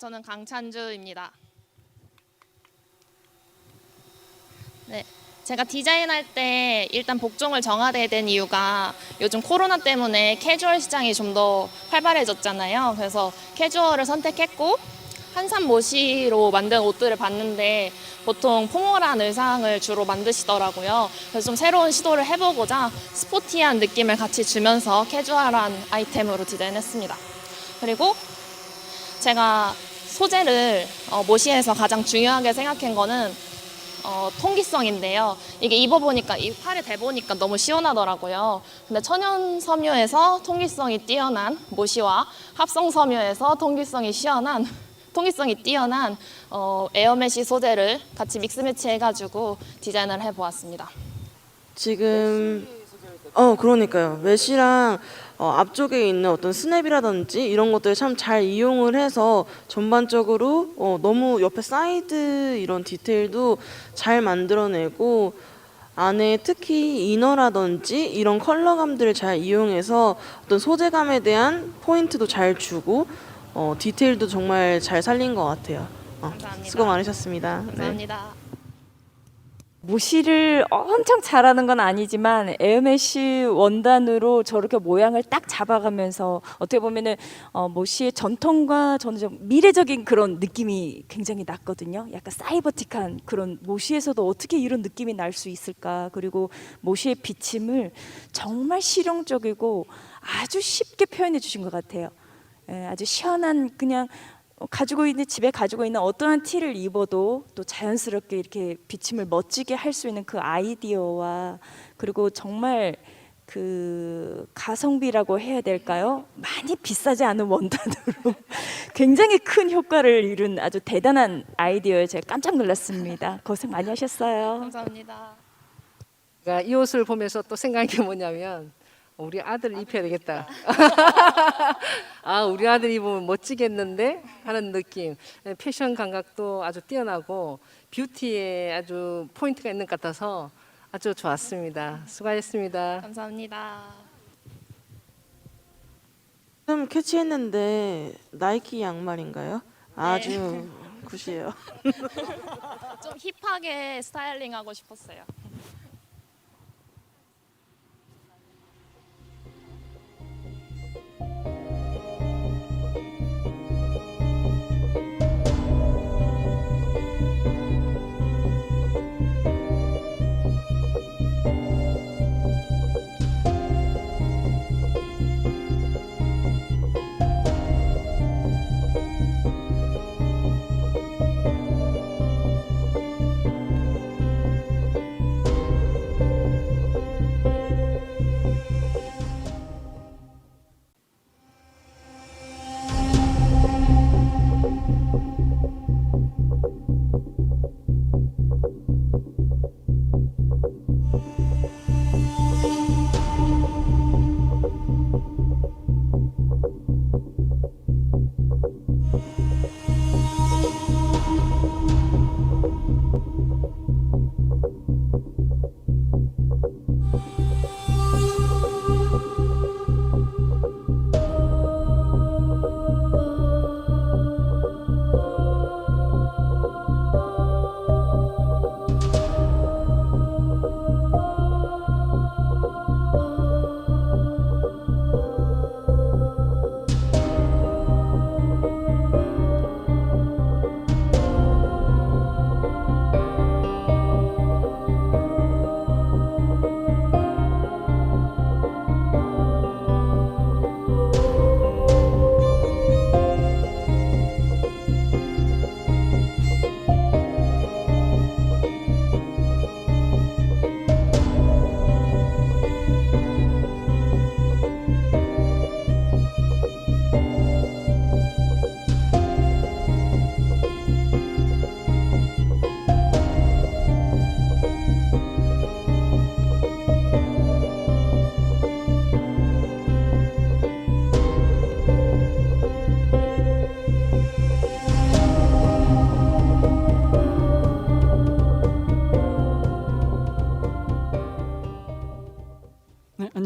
저는 강찬주입니다. 네. 제가 디자인할 때 일단 복종을 정하게 된 이유가 요즘 코로나 때문에 캐주얼 시장이 좀 더 활발해졌잖아요. 그래서 캐주얼을 선택했고 한산 모시로 만든 옷들을 봤는데 보통 포멀한 의상을 주로 만드시더라고요. 그래서 좀 새로운 시도를 해보고자 스포티한 느낌을 같이 주면서 캐주얼한 아이템으로 디자인했습니다. 그리고 제가 소재를 어, 모시에서 가장 중요하게 생각한 거는 어, 통기성인데요. 이게 입어보니까 이 팔에 대보니까 너무 시원하더라고요. 근데 천연 섬유에서 통기성이 뛰어난 모시와 합성 섬유에서 통기성이 시원한 통기성이 뛰어난 어, 에어메시 소재를 같이 믹스매치 해가지고 디자인을 해보았습니다. 지금 어 그러니까요 메시랑 어, 앞쪽에 있는 어떤 스냅이라든지 이런 것들 참잘 이용을 해서 전반적으로 어, 너무 옆에 사이드 이런 디테일도 잘 만들어내고 안에 특히 이너라든지 이런 컬러감들을 잘 이용해서 어떤 소재감에 대한 포인트도 잘 주고 어, 디테일도 정말 잘 살린 것 같아요. 어, 감사합니다. 수고 많으셨습니다. 네. 감사합니다. 모시를 엄청 잘하는 건 아니지만 에어메시 원단으로 저렇게 모양을 딱 잡아가면서 어떻게 보면은 어, 모시의 전통과 저는 좀 미래적인 그런 느낌이 굉장히 났거든요. 약간 사이버틱한 그런 모시에서도 어떻게 이런 느낌이 날 수 있을까? 그리고 모시의 비침을 정말 실용적이고 아주 쉽게 표현해 주신 것 같아요. 예, 아주 시원한 그냥 어, 가지고 있는 집에 가지고 있는 어떠한 티를 입어도 또 자연스럽게 이렇게 비침을 멋지게 할 수 있는 그 아이디어와 그리고 정말 그 가성비라고 해야 될까요? 많이 비싸지 않은 원단으로 굉장히 큰 효과를 이룬 아주 대단한 아이디어에 제가 깜짝 놀랐습니다. 고생 많이 하셨어요. 감사합니다. 그러니까 이 옷을 보면서 또 생각한 게 뭐냐면 우리 아들 입혀야 되겠다. 아 우리 아들 입으면 멋지겠는데 하는 느낌. 패션 감각도 아주 뛰어나고 뷰티에 아주 포인트가 있는 것 같아서 아주 좋았습니다. 수고하셨습니다. 감사합니다. 좀 캐치했는데 나이키 양말인가요? 아주 굿이에요. 좀 힙하게 스타일링 하고 싶었어요.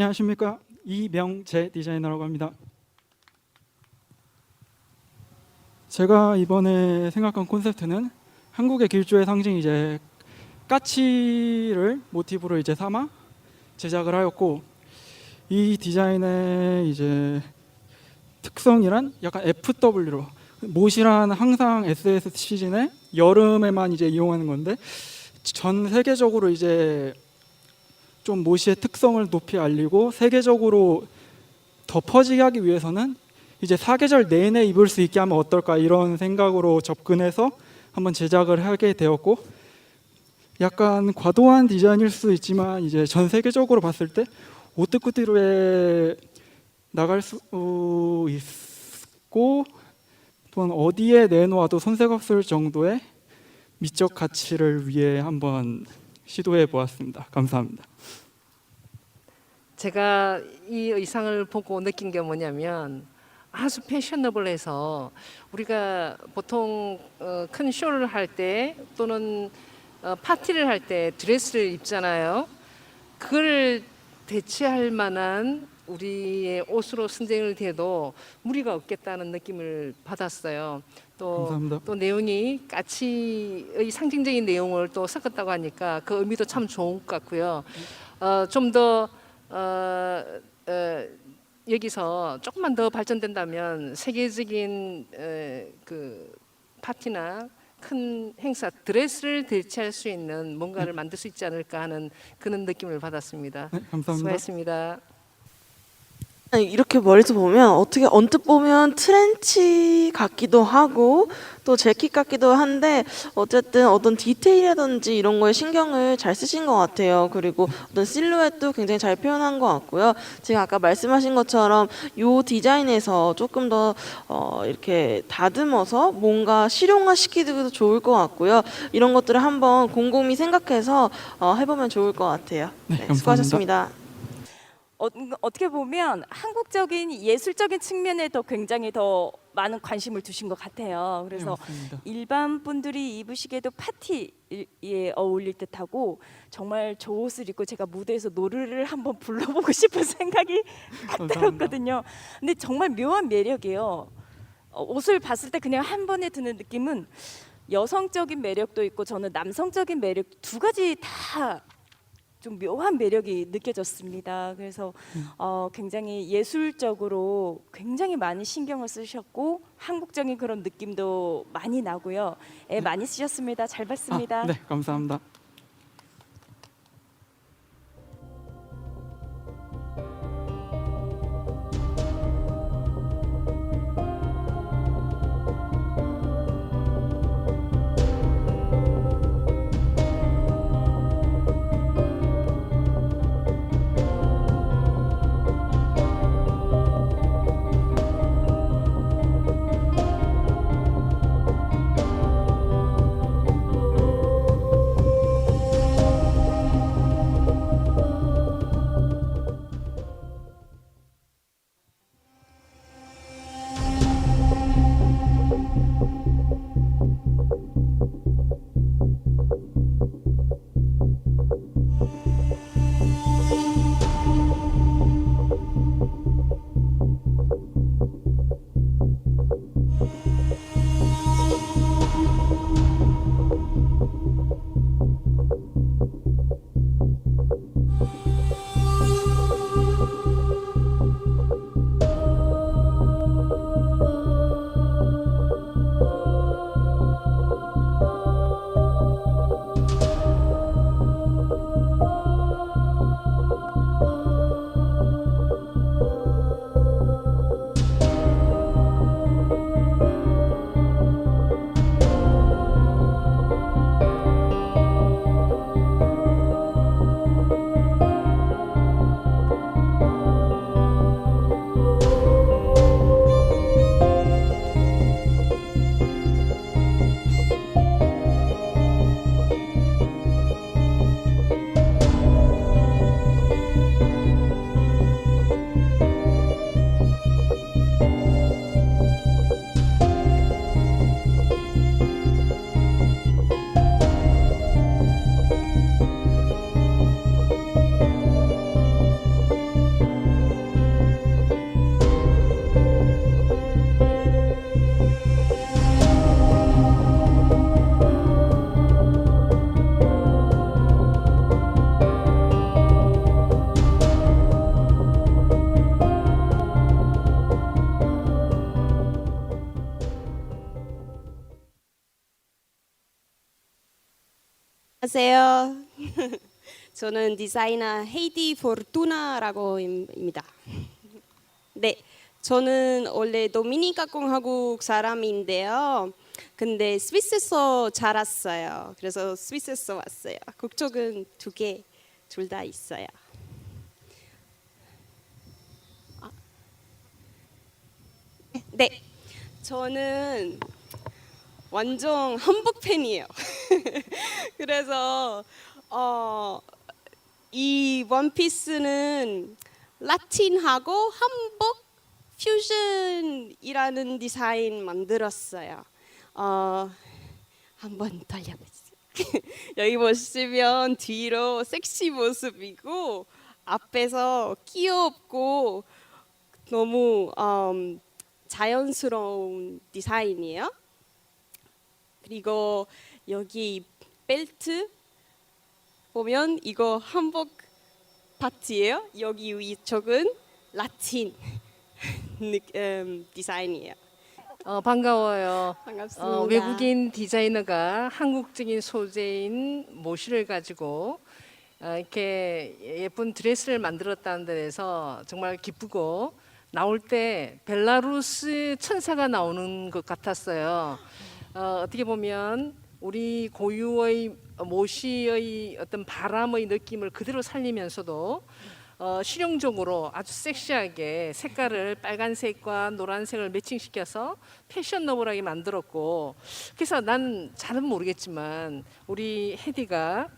네, 제가 이번에 생각한 콘셉트는 한국의 길조의 상징 이제 까치를 모티브로 이제 삼아 제작을 하였고 이 디자인의 이제 특성이란 약간 FW로 못이란 항상 SS 시즌에 여름에만 이제 이용하는 건데 전 세계적으로 이제 좀 모시의 특성을 높이 알리고 세계적으로 더 퍼지게 하기 위해서는 이제 사계절 내내 입을 수 있게 하면 어떨까 이런 생각으로 접근해서 한번 제작을 하게 되었고 약간 과도한 디자인일 수 있지만 이제 전 세계적으로 봤을 때 오뜨쿠티로에 나갈 수 있고 또한 어디에 내놓아도 손색 없을 정도의 미적 가치를 위해 한번 시도해 보았습니다. 감사합니다. 제가 이 의상을 보고 느낀 게 뭐냐면 아주 패셔너블해서 우리가 보통 어, 큰 쇼를 할 때 또는 어, 파티를 할 때 드레스를 입잖아요. 그걸 대체할 만한 우리의 옷으로 선정을 돼도 무리가 없겠다는 느낌을 받았어요. 또 감사합니다. 또 내용이 까치의 상징적인 내용을 또 섞었다고 하니까 그 의미도 참 좋은 것 같고요. 어, 좀더 어, 어, 여기서 조금만 더 발전된다면 세계적인 에, 그 파티나 큰 행사 드레스를 대체할 수 있는 뭔가를 만들 수 있지 않을까 하는 그런 느낌을 받았습니다. 네, 감사합니다. 수고했습니다. 이렇게 멀리서 보면 어떻게 언뜻 보면 트렌치 같기도 하고 또 재킷 같기도 한데 어쨌든 어떤 디테일이라든지 이런 거에 신경을 잘 쓰신 것 같아요. 그리고 어떤 실루엣도 굉장히 잘 표현한 것 같고요. 지금 아까 말씀하신 것처럼 요 디자인에서 조금 더 어, 이렇게 다듬어서 뭔가 실용화 시키기도 좋을 것 같고요. 이런 것들을 한번 곰곰이 생각해서 어, 해보면 좋을 것 같아요. 네, 감사합니다. 수고하셨습니다. 어, 어떻게 보면 한국적인 예술적인 측면에도 굉장히 더 많은 관심을 두신 것 같아요. 그래서 네, 맞습니다. 일반 분들이 입으시기에도 파티에 어울릴 듯하고 정말 저 옷을 입고 제가 무대에서 노래를 한번 불러보고 싶은 생각이 딱. 들었거든요. 근데 정말 묘한 매력이에요. 어, 옷을 봤을 때 그냥 한 번에 드는 느낌은 여성적인 매력도 있고 저는 남성적인 매력 두 가지 다 좀 묘한 매력이 느껴졌습니다. 그래서 어, 굉장히 예술적으로 굉장히 많이 신경을 쓰셨고 한국적인 그런 느낌도 많이 나고요. 애 많이 쓰셨습니다. 잘 봤습니다. 아, 네, 감사합니다. 안녕하세요. 저는 디자이너 헤이디 포르투나라고 입니다. 네, 저는 원래 도미니카 공화국 사람인데요. 근데 스위스에서 자랐어요. 그래서 스위스에서 왔어요. 국적은 두 개, 둘 다 있어요. 아. 네, 저는 완전 한복 팬이에요. 그래서 어, 이 원피스는 라틴하고 한복 퓨전이라는 디자인 만들었어요. 어, 한번 돌려보세요. 여기 보시면 뒤로 섹시 모습이고 앞에서 귀엽고 너무 음, 자연스러운 디자인이에요. 그리고 여기 벨트 보면 이거 한복 파트예요. 여기 위쪽은 라틴 느- 음, 디자인이에요. 어, 반가워요. 반갑습니다. 어, 외국인 디자이너가 한국적인 소재인 모시를 가지고 어, 이렇게 예쁜 드레스를 만들었다는 데에서 정말 기쁘고 나올 때 벨라루스 천사가 나오는 것 같았어요. 어, 어떻게 보면 우리 고유의 모시의 어떤 바람의 느낌을 그대로 살리면서도 어, 실용적으로 아주 섹시하게 색깔을 빨간색과 노란색을 매칭시켜서 패셔너블하게 만들었고 그래서 난 잘은 모르겠지만 우리 헤디가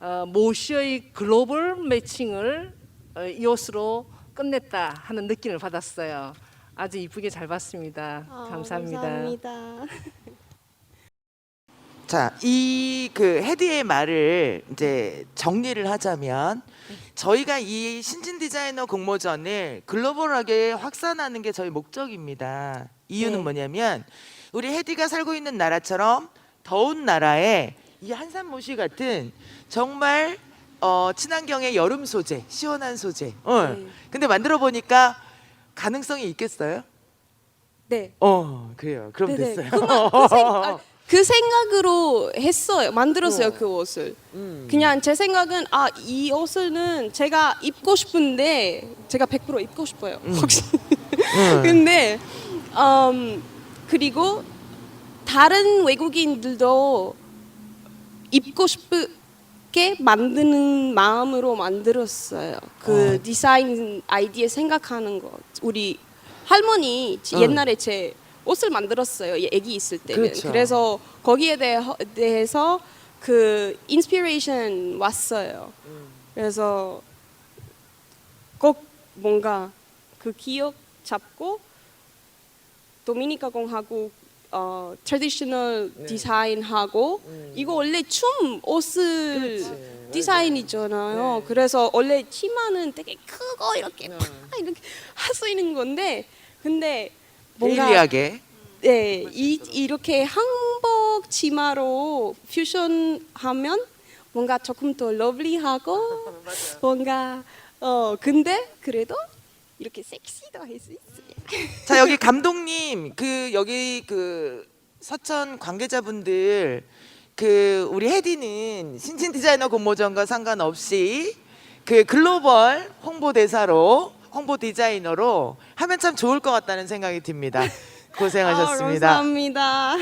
어, 모시의 글로벌 매칭을 어, 이 옷으로 끝냈다 하는 느낌을 받았어요. 아주 이쁘게 잘 봤습니다. 아, 감사합니다. 감사합니다. 자, 이 그 헤디의 말을 이제 정리를 하자면 저희가 이 신진 디자이너 공모전을 글로벌하게 확산하는 게 저희 목적입니다. 이유는 네. 뭐냐면 우리 헤디가 살고 있는 나라처럼 더운 나라에 이 한산 모시 같은 정말 어, 친환경의 여름 소재, 시원한 소재. 어. 네. 근데 만들어 보니까 가능성이 있겠어요? 네. 어, 그래요. 그럼 네네. 됐어요. 그, 마- 그, 생, 아, 그 생각으로 했어요. 만들었어요 그 옷을. 음. 그냥 제 생각은 아 이 옷은 제가 입고 싶은데 제가 100% 입고 싶어요. 혹시. 음. 근데 음, 그리고 다른 외국인들도 입고 싶게 만드는 마음으로 만들었어요. 그 디자인 아이디어 생각하는 거. 우리 할머니 응. 옛날에 제 옷을 만들었어요. 애기 있을 때는. 그렇죠. 그래서 거기에 대해, 대해서 그 인스피레이션 왔어요. 그래서 꼭 뭔가 그 기억 잡고 도미니카 공화국 어 트래디셔널 디자인하고 이거 원래 춤 옷을 디자인이잖아요. 그래서 원래 치마는 되게 크고 이렇게 팍 이렇게 할 수 있는 건데 근데 데일리하게. 네, 이, 이렇게 한복 치마로 퓨전하면 뭔가 조금 더 러블리하고 뭔가 어 근데 그래도 이렇게 섹시도 할 수 있어요. 자 여기 감독님 그 여기 그 서천 관계자분들 그 우리 헤디는 신진 디자이너 공모전과 상관없이 그 글로벌 홍보 대사로 홍보 디자이너로 하면 참 좋을 것 같다는 생각이 듭니다. 고생하셨습니다. 아, 감사합니다.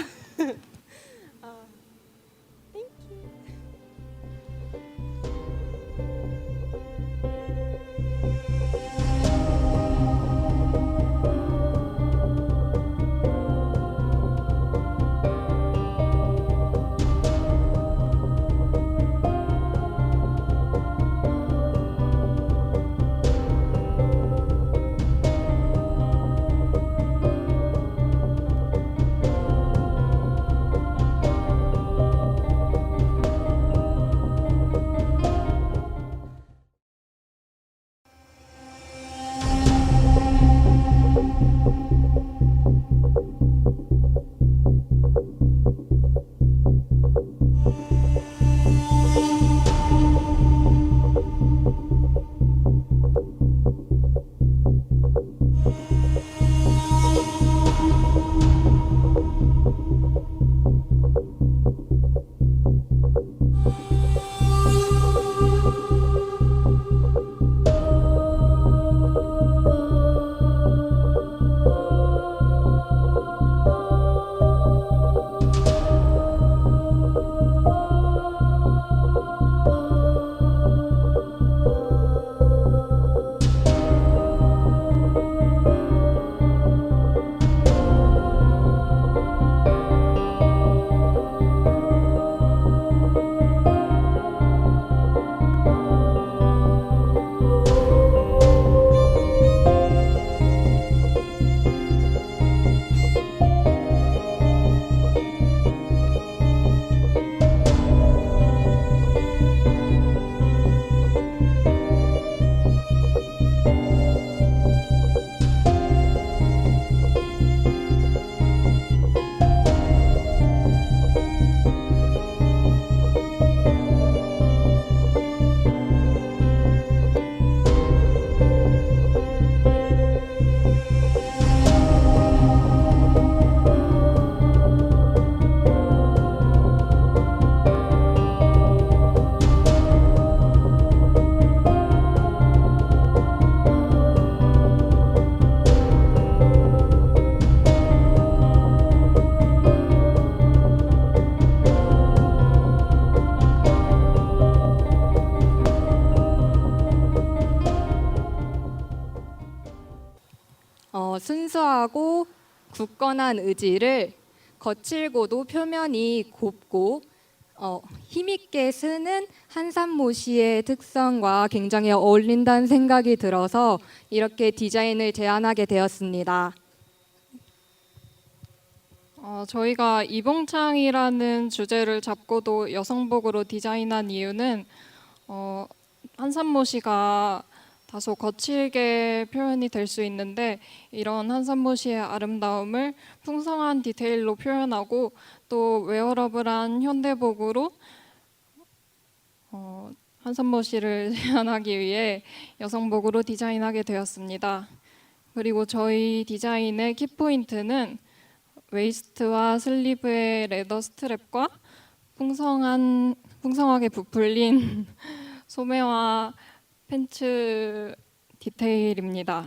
Bye. 굳건한 의지를 거칠고도 표면이 곱고 어, 힘있게 쓰는 한산모시의 특성과 굉장히 어울린다는 생각이 들어서 이렇게 디자인을 제안하게 되었습니다. 어, 저희가 이봉창이라는 주제를 잡고도 여성복으로 디자인한 이유는 어, 한산모시가 다소 거칠게 표현이 될 수 있는데 이런 한산모시의 아름다움을 풍성한 디테일로 표현하고 또 웨어러블한 현대복으로 어, 한산모시를 제안하기 위해 여성복으로 디자인하게 되었습니다. 그리고 저희 디자인의 키포인트는 웨이스트와 슬리브의 레더 스트랩과 풍성한 풍성하게 부풀린 소매와 팬츠 디테일입니다.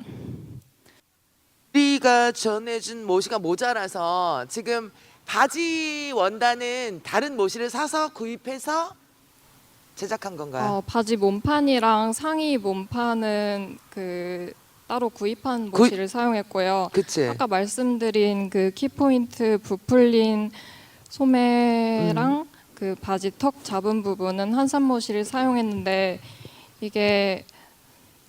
우리가 전해준 모시가 모자라서 지금 바지 원단은 다른 모시를 사서 구입해서 제작한 건가요? 어, 바지 몸판이랑 상의 몸판은 그 따로 구입한 구입- 모시를 사용했고요. 그치? 아까 말씀드린 그 키포인트 부풀린 소매랑 음. 그 바지 턱 잡은 부분은 한산 모시를 사용했는데 이게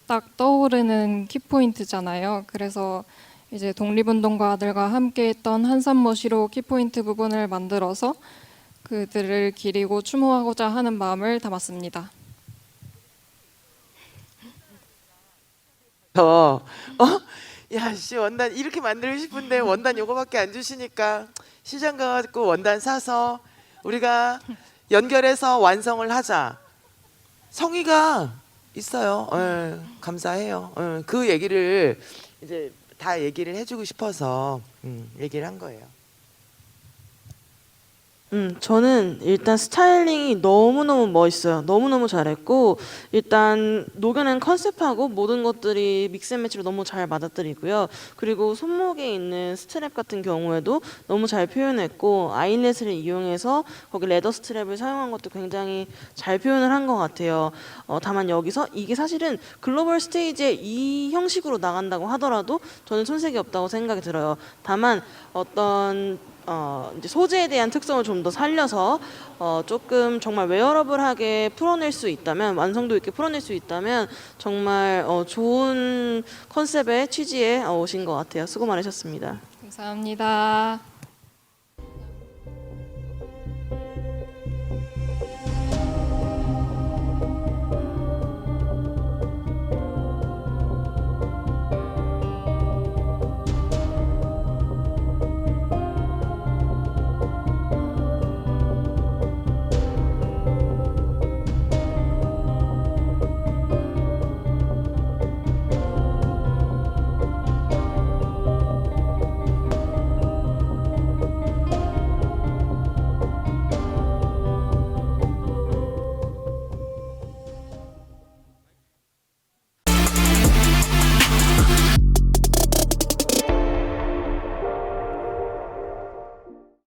딱 떠오르는 키포인트잖아요. 그래서 이제 독립운동가들과 함께 했던 한산모시로 키포인트 부분을 만들어서 그들을 기리고 추모하고자 하는 마음을 담았습니다. 어, 어? 야, 씨 원단 이렇게 만들고 싶은데 원단 요거밖에 안 주시니까 시장 가갖고 원단 사서 우리가 연결해서 완성을 하자. 성의가 있어요. 예, 감사해요. 예, 그 얘기를 이제 다 얘기를 해주고 싶어서 음, 얘기를 한 거예요. 음, 저는 일단 스타일링이 너무너무 멋있어요. 너무너무 잘했고, 일단 녹여낸 컨셉하고 모든 것들이 믹스앤매치로 너무 잘 맞아떨리고요. 그리고 손목에 있는 스트랩 같은 경우에도 너무 잘 표현했고, 아이렛을 이용해서 거기 레더 스트랩을 사용한 것도 굉장히 잘 표현을 한 것 같아요. 어, 다만 여기서 이게 사실은 글로벌 스테이지에 이 형식으로 나간다고 하더라도 저는 손색이 없다고 생각이 들어요. 다만 어떤 어, 이제 소재에 대한 특성을 좀 더 살려서 어, 조금 정말 웨어러블하게 풀어낼 수 있다면 완성도 있게 풀어낼 수 있다면 정말 어, 좋은 컨셉의 취지에 어, 오신 것 같아요. 수고 많으셨습니다. 감사합니다.